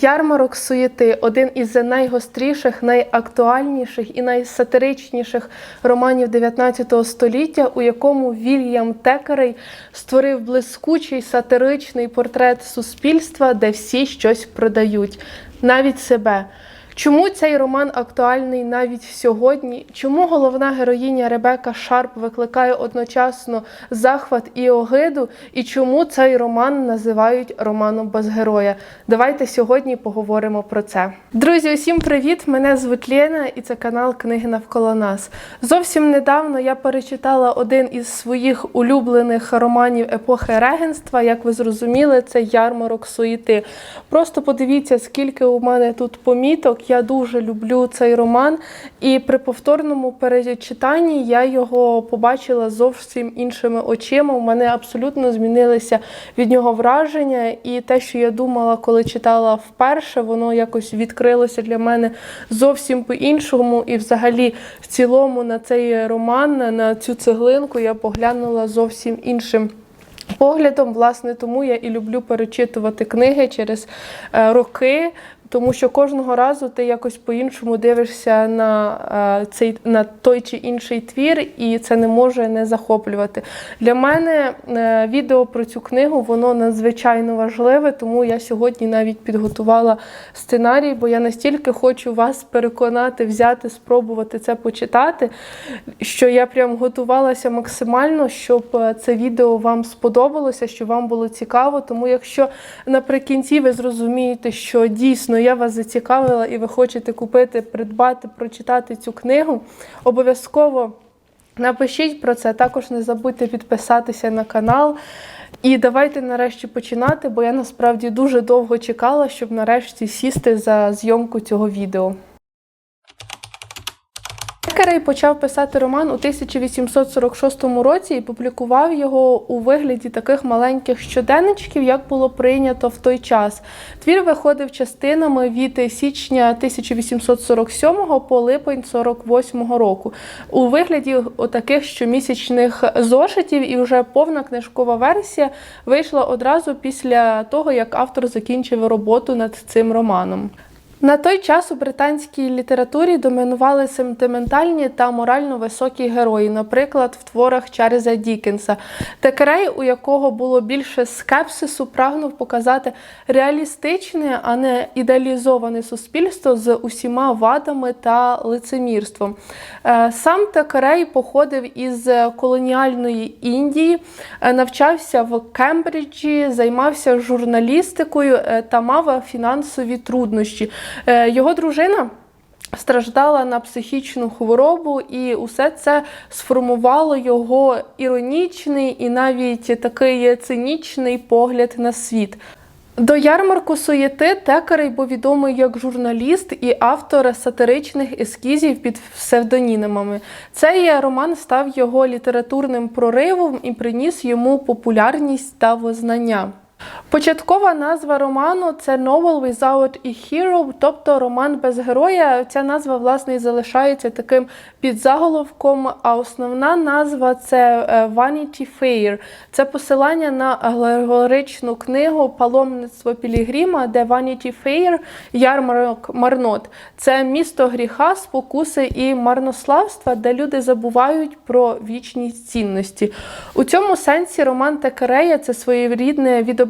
Ярмарок суєти один із найгостріших, найактуальніших і найсатиричніших романів 19 століття, у якому Вільям Текерей створив блискучий сатиричний портрет суспільства, де всі щось продають, навіть себе. Чому цей роман актуальний навіть сьогодні? Чому головна героїня Ребека Шарп викликає одночасно захват і огиду? І чому цей роман називають романом без героя? Давайте сьогодні поговоримо про це. Друзі, усім привіт! Мене звуть Лєна і це канал Книги навколо нас. Зовсім недавно я перечитала один із своїх улюблених романів епохи регенства. Як ви зрозуміли, це ярмарок суєти. Просто подивіться, скільки у мене тут поміток. Я дуже люблю цей роман, і при повторному перечитанні я його побачила зовсім іншими очима. У мене абсолютно змінилися від нього враження, і те, що я думала, коли читала вперше, воно якось відкрилося для мене зовсім по-іншому. І, взагалі, в цілому на цей роман, на цю цеглинку я поглянула зовсім іншим. Поглядом, власне, тому я і люблю перечитувати книги через е, роки, тому що кожного разу ти якось по-іншому дивишся на е, цей на той чи інший твір, і це не може не захоплювати. Для мене е, відео про цю книгу воно надзвичайно важливе, тому я сьогодні навіть підготувала сценарій, бо я настільки хочу вас переконати, взяти, спробувати це почитати, що я прям готувалася максимально, щоб е, це відео вам сподобалося, щоб вам було цікаво. Тому якщо наприкінці ви зрозумієте, що дійсно я вас зацікавила і ви хочете купити, придбати, прочитати цю книгу, обов'язково напишіть про це. Також не забудьте підписатися на канал. І давайте нарешті починати, бо я насправді дуже довго чекала, щоб нарешті сісти за зйомку цього відео. Керей почав писати роман у 1846 році і публікував його у вигляді таких маленьких щоденничків, як було прийнято в той час. Твір виходив частинами від січня 1847 по липень 48 року у вигляді таких щомісячних зошитів, і вже повна книжкова версія вийшла одразу після того, як автор закінчив роботу над цим романом. На той час у британській літературі домінували сентиментальні та морально високі герої, наприклад, в творах Чарльза Дікенса. Текерей, у якого було більше скепсису, прагнув показати реалістичне, а не ідеалізоване суспільство з усіма вадами та лицемірством. Е, Сам Текерей походив із колоніальної Індії, е, навчався в Кембриджі, займався журналістикою е, та мав фінансові труднощі. Е, Його дружина. Страждала на психічну хворобу, і усе це сформувало його іронічний і навіть такий цинічний погляд на світ. До ярмарку суєти Текерей був відомий як журналіст і автор сатиричних ескізів під псевдонімами. Цей роман став його літературним проривом і приніс йому популярність та визнання. Початкова назва роману це Novel Without a Hero, тобто роман без героя. Ця назва, власне, і залишається таким підзаголовком, а основна назва це е, Vanity Fair. Це посилання на алегоричну книгу Паломництво Пілігрима, де Vanity Fair, ярмарок марнот. Це місто гріха, спокуси і марнославства, де люди забувають про вічні цінності. У цьому сенсі роман Текерея це своєрідне відображення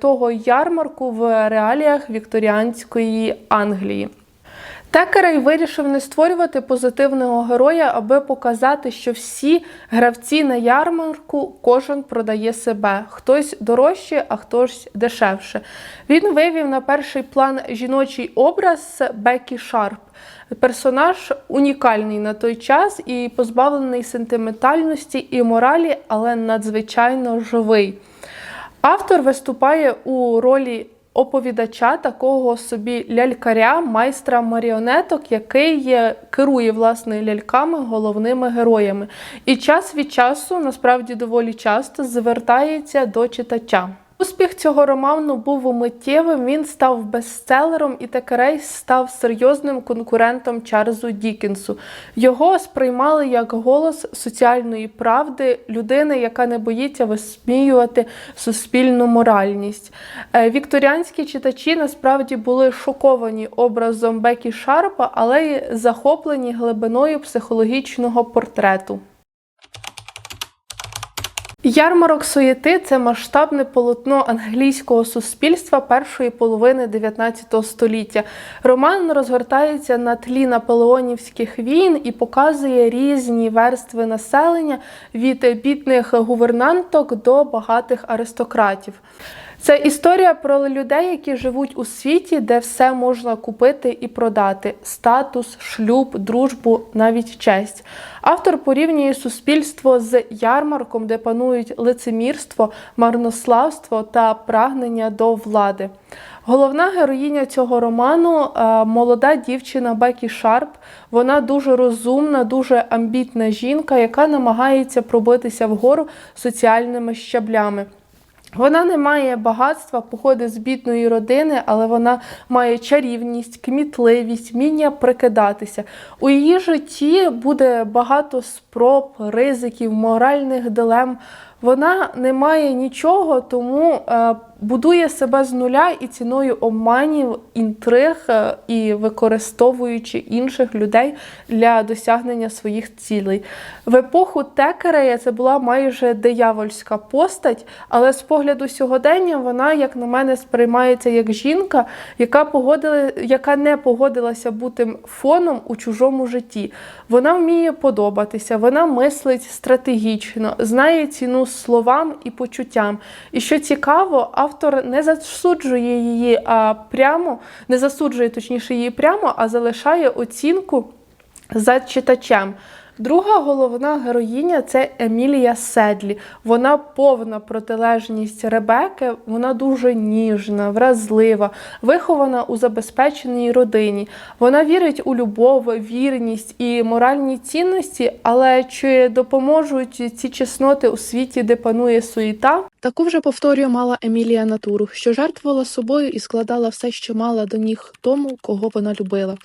того ярмарку в реаліях вікторіанської Англії. Текерей вирішив не створювати позитивного героя, аби показати, що всі гравці на ярмарку кожен продає себе. Хтось дорожче, а хтось дешевше. Він вивів на перший план жіночий образ Бекі Шарп. Персонаж унікальний на той час і позбавлений сентиментальності і моралі, але надзвичайно живий. Автор виступає у ролі оповідача, такого собі лялькаря, майстра маріонеток, який керує власне ляльками, головними героями. І час від часу, насправді доволі часто, звертається до читача. Успіх цього роману був миттєвим. Він став бестселером, і Текерей став серйозним конкурентом Чарльзу Дікінсу. Його сприймали як голос соціальної правди, людини, яка не боїться висміювати суспільну моральність. Е, Вікторіанські читачі насправді були шоковані образом Бекі Шарпа, але й захоплені глибиною психологічного портрету. Ярмарок суєти це масштабне полотно англійського суспільства першої половини 19 століття. Роман розгортається на тлі наполеонівських війн і показує різні верстви населення від бідних гувернанток до багатих аристократів. Це історія про людей, які живуть у світі, де все можна купити і продати: статус, шлюб, дружбу, навіть честь. Автор порівнює суспільство з ярмарком, де панують лицемірство, марнославство та прагнення до влади. Головна героїня цього роману е, молода дівчина Бекі Шарп. Вона дуже розумна, дуже амбітна жінка, яка намагається пробитися вгору соціальними щаблями. Вона не має багатства, походить з бідної родини, але вона має чарівність, кмітливість, вміння прикидатися. У її житті буде багато спроб, ризиків, моральних дилем. Вона не має нічого, тому е, будує себе з нуля і ціною обманів, інтриг е, і використовуючи інших людей для досягнення своїх цілей. В епоху Текерея це була майже диявольська постать, але з погляду сьогодення вона, як на мене, сприймається як жінка, яка погодила, яка не погодилася бути фоном у чужому житті. Вона вміє подобатися, вона мислить стратегічно, знає ціну словам і почуттям. І що цікаво, автор не засуджує її а прямо, не засуджує точніше її прямо, а залишає оцінку за читачем. Друга головна героїня це Емілія Седлі. Вона повна протилежність Ребеки, вона дуже ніжна, вразлива, вихована у забезпеченій родині. Вона вірить у любов, вірність і моральні цінності, але чи допоможуть ці чесноти у світі, де панує суєта? Таку вже повторюю мала Емілія натуру, що жертвувала собою і складала все, що мала до ніг тому, кого вона любила.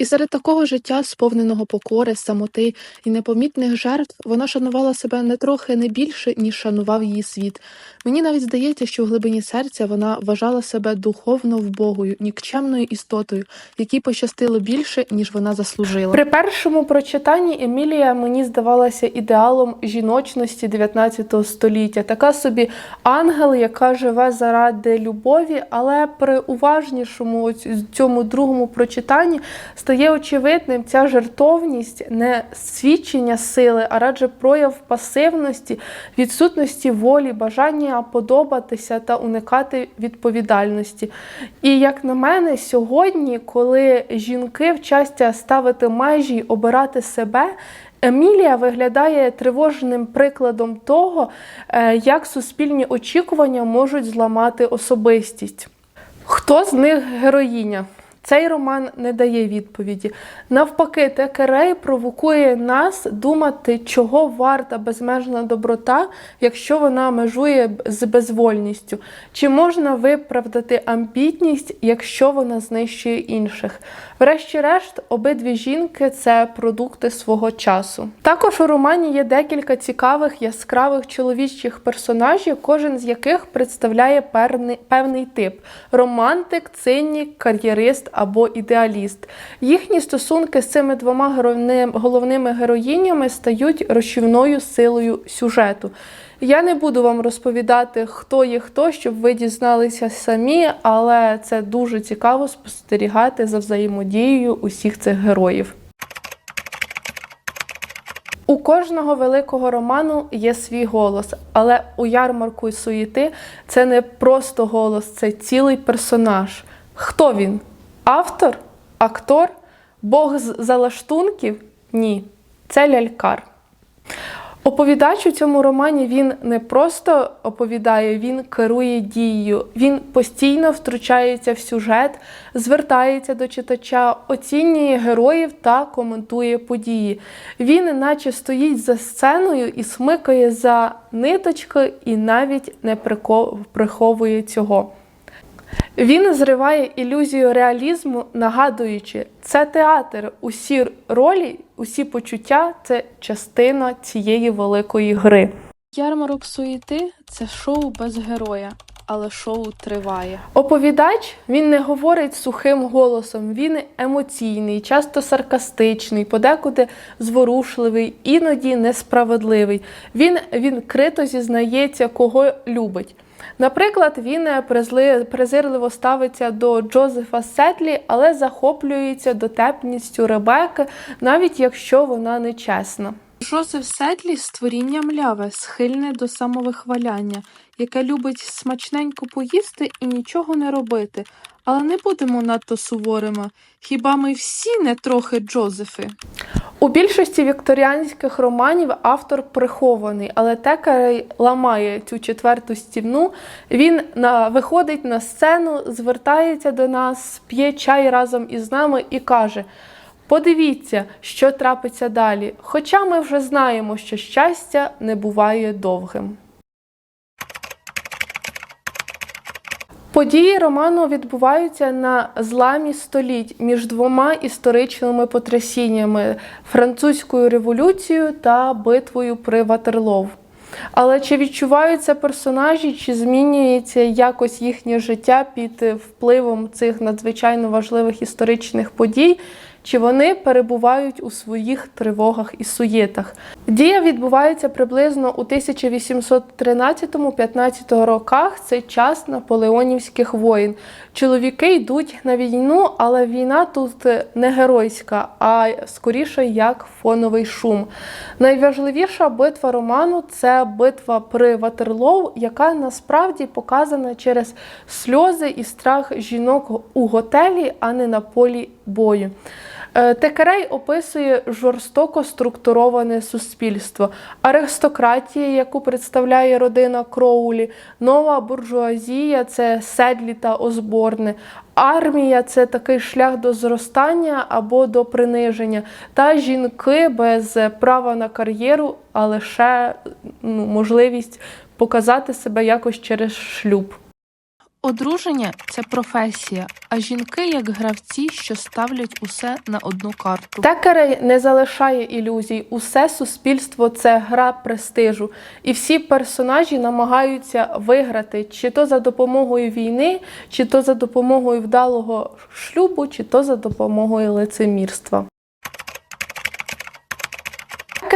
І серед такого життя, сповненого покори, самоти і непомітних жертв, вона шанувала себе не трохи не більше, ніж шанував її світ. Мені навіть здається, що в глибині серця вона вважала себе духовно вбогою, нікчемною істотою, якій пощастило більше, ніж вона заслужила. При першому прочитанні Емілія мені здавалася ідеалом жіночності 19 століття. Така собі ангел, яка живе заради любові, але при уважнішому цьому другому прочитанні стає очевидним ця жертовність не свідчення сили, а радше прояв пасивності, відсутності волі, бажання подобатися та уникати відповідальності. І як на мене, сьогодні, коли жінки вчаться ставити межі, обирати себе. Емілія виглядає тривожним прикладом того, е, як суспільні очікування можуть зламати особистість. Хто з них героїня? Цей роман не дає відповіді. Навпаки, Текерей провокує нас думати, чого варта безмежна доброта, якщо вона межує з безвольністю. Чи можна виправдати амбітність, якщо вона знищує інших? Врешті-решт, обидві жінки це продукти свого часу. Також у романі є декілька цікавих яскравих чоловічих персонажів, кожен з яких представляє певний тип: романтик, цинік, кар'єрист або ідеаліст. Їхні стосунки з цими двома головними героїнями стають розчівною силою сюжету. Я не буду вам розповідати, хто є хто, щоб ви дізналися самі, але це дуже цікаво спостерігати за взаємодією усіх цих героїв. У кожного великого роману є свій голос, але у ярмарку і суєти це не просто голос, це цілий персонаж. Хто він? Автор? Актор? Бог з залаштунків? Ні, це лялькар. Оповідач у цьому романі він не просто оповідає, він керує дією. Він постійно втручається в сюжет, звертається до читача, оцінює героїв та коментує події. Він, наче стоїть за сценою і смикає за ниточки, і навіть не приховує цього. Він зриває ілюзію реалізму, нагадуючи, це театр, усі ролі, усі почуття це частина цієї великої гри. Ярмарок суєти це шоу без героя, але шоу триває. Оповідач він не говорить сухим голосом, він емоційний, часто саркастичний, подекуди зворушливий, іноді несправедливий. Він відкрито зізнається, кого любить. Наприклад, він презли- презирливо ставиться до Джозефа Сетлі, але захоплюється дотепністю Ребекки, навіть якщо вона нечесна. Джозеф Сетлі створіння мляве, схильне до самовихваляння, яке любить смачненько поїсти і нічого не робити. Але не будемо надто суворими. Хіба ми всі не трохи Джозефи? У більшості вікторіанських романів автор прихований, але Текерей ламає цю четверту стіну. Він на, виходить на сцену, звертається до нас, п'є чай разом із нами і каже: Подивіться, що трапиться далі. Хоча ми вже знаємо, що щастя не буває довгим. Події роману відбуваються на зламі століть між двома історичними потрясіннями французькою революцією та битвою при Ватерлов. Але чи відчуваються персонажі, чи змінюється якось їхнє життя під впливом цих надзвичайно важливих історичних подій? Чи вони перебувають у своїх тривогах і суєтах? Дія відбувається приблизно у 1813-15 роках. Це час наполеонівських воїн. Чоловіки йдуть на війну, але війна тут не геройська, а скоріше як фоновий шум. Найважливіша битва роману це битва при Ватерлоу, яка насправді показана через сльози і страх жінок у готелі, а не на полі бою. Е, Текерей описує жорстоко структуроване суспільство, аристократія, яку представляє родина Кроулі, нова буржуазія це седлі та озборне, армія це такий шлях до зростання або до приниження, та жінки без права на кар'єру, а лише ну, можливість показати себе якось через шлюб. Одруження це професія, а жінки як гравці, що ставлять усе на одну карту. Текерей не залишає ілюзій. Усе суспільство це гра престижу, і всі персонажі намагаються виграти чи то за допомогою війни, чи то за допомогою вдалого шлюбу, чи то за допомогою лицемірства.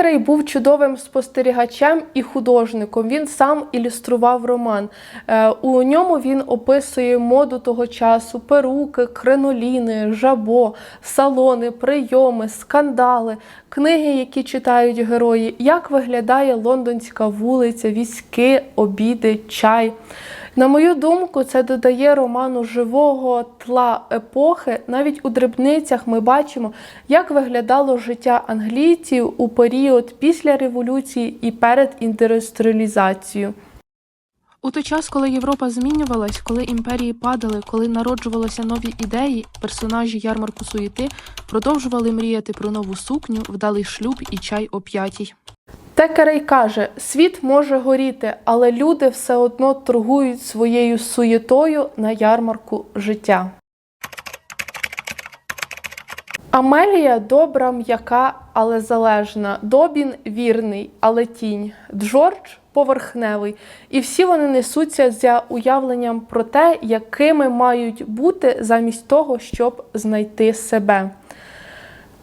Текерей був чудовим спостерігачем і художником. Він сам ілюстрував роман. У ньому він описує моду того часу, перуки, криноліни, жабо, салони, прийоми, скандали, книги, які читають герої, як виглядає лондонська вулиця, військи, обіди, чай. На мою думку, це додає роману живого тла епохи. Навіть у дрібницях ми бачимо, як виглядало життя англійців у період після революції і перед індустріалізацією. У той час, коли Європа змінювалась, коли імперії падали, коли народжувалися нові ідеї, персонажі ярмарку суєти продовжували мріяти про нову сукню, вдалий шлюб і чай о п'ятій. Текерей каже: світ може горіти, але люди все одно торгують своєю суєтою на ярмарку життя. Амелія добра, м'яка, але залежна. Добін вірний, але тінь. Джордж поверхневий. І всі вони несуться за уявленням про те, якими мають бути замість того, щоб знайти себе.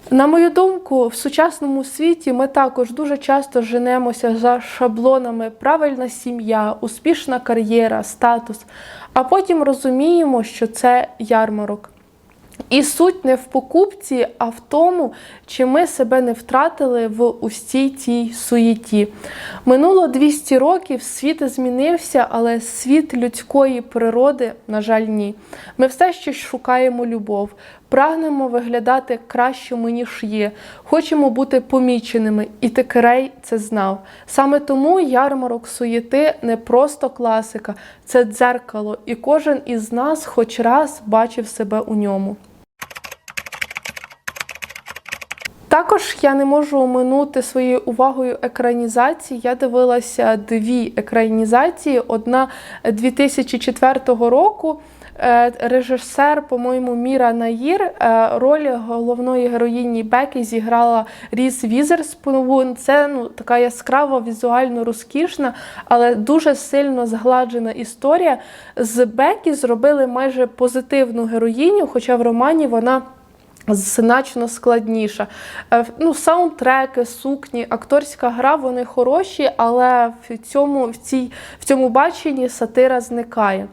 На мою думку, в сучасному світі ми також дуже часто женемося за шаблонами правильна сім'я, успішна кар'єра, статус, а потім розуміємо, що це ярмарок. І суть не в покупці, а в тому, чи ми себе не втратили в усій цій суєті. Минуло 200 років, світ змінився, але світ людської природи, на жаль, ні. Ми все ще шукаємо любов. Прагнемо виглядати кращими, ніж є. Хочемо бути поміченими, і Текерей це знав. Саме тому ярмарок суєти не просто класика, це дзеркало, і кожен із нас хоч раз бачив себе у ньому. Також я не можу оминути своєю увагою екранізації. Я дивилася дві екранізації. Одна 2004 року. Е, Режисер, по-моєму, Міра Наїр е, роль головної героїні Бекі зіграла Різ Візерспун. Це ну така яскрава, візуально розкішна, але дуже сильно згладжена історія. З Бекі зробили майже позитивну героїню, хоча в романі вона. Значно складніша. Е, Ну, саундтреки, сукні, акторська гра вони хороші, але в цьому, в, цій, в цьому баченні сатира зникає.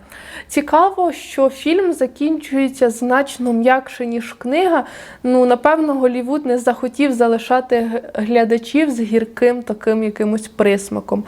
Цікаво, що фільм закінчується значно м'якше, ніж книга. Ну, напевно, Голівуд не захотів залишати глядачів з гірким таким якимось присмаком.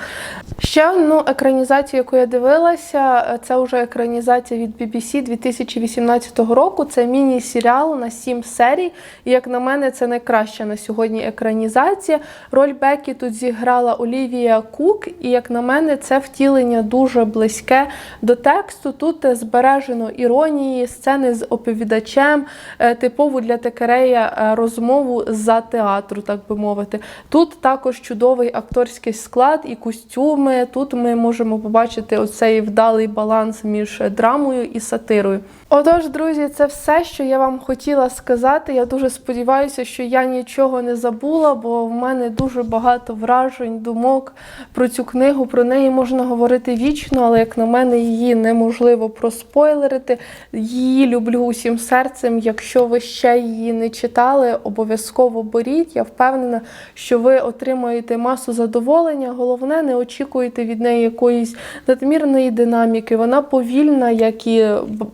Ще одну екранізацію, яку я дивилася, е, це вже екранізація від BBC 2018 року. Це міні-серіал на 7 серій. І як на мене, це найкраща на сьогодні екранізація. Роль Бекі тут зіграла Олівія Кук, і як на мене, це втілення дуже близьке до тексту. Тут е, збережено іронії, сцени з оповідачем, е, типову для Текерея е, розмову за театру, так би мовити. Тут також чудовий акторський склад і костюми. Тут ми можемо побачити оцей вдалий баланс між драмою і сатирою. Отож, друзі, це все, що я вам хотіла сказати. Я дуже сподіваюся, що я нічого не забула, бо в мене дуже багато вражень, думок про цю книгу. Про неї можна говорити вічно, але як на мене, її неможливо проспойлерити. Її люблю усім серцем. Якщо ви ще її не читали, обов'язково беріть. Я впевнена, що ви отримаєте масу задоволення. Головне, не очікуйте від неї якоїсь надмірної динаміки. Вона повільна, як і б-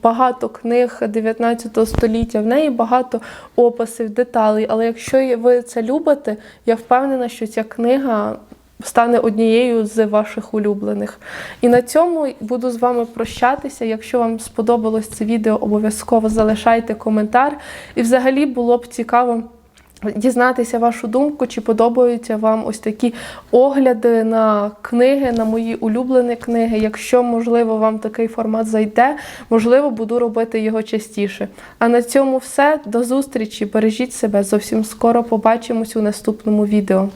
багато книг 19 століття. В неї багато описів, деталей. Але якщо ви це любите, я впевнена, що ця книга. Стане однією з ваших улюблених. І на цьому буду з вами прощатися. Якщо вам сподобалось це відео, обов'язково залишайте коментар. І взагалі було б цікаво дізнатися вашу думку, чи подобаються вам ось такі огляди на книги, на мої улюблені книги. Якщо, можливо, вам такий формат зайде, можливо, буду робити його частіше. А на цьому все. До зустрічі. Бережіть себе. Зовсім скоро побачимось у наступному відео.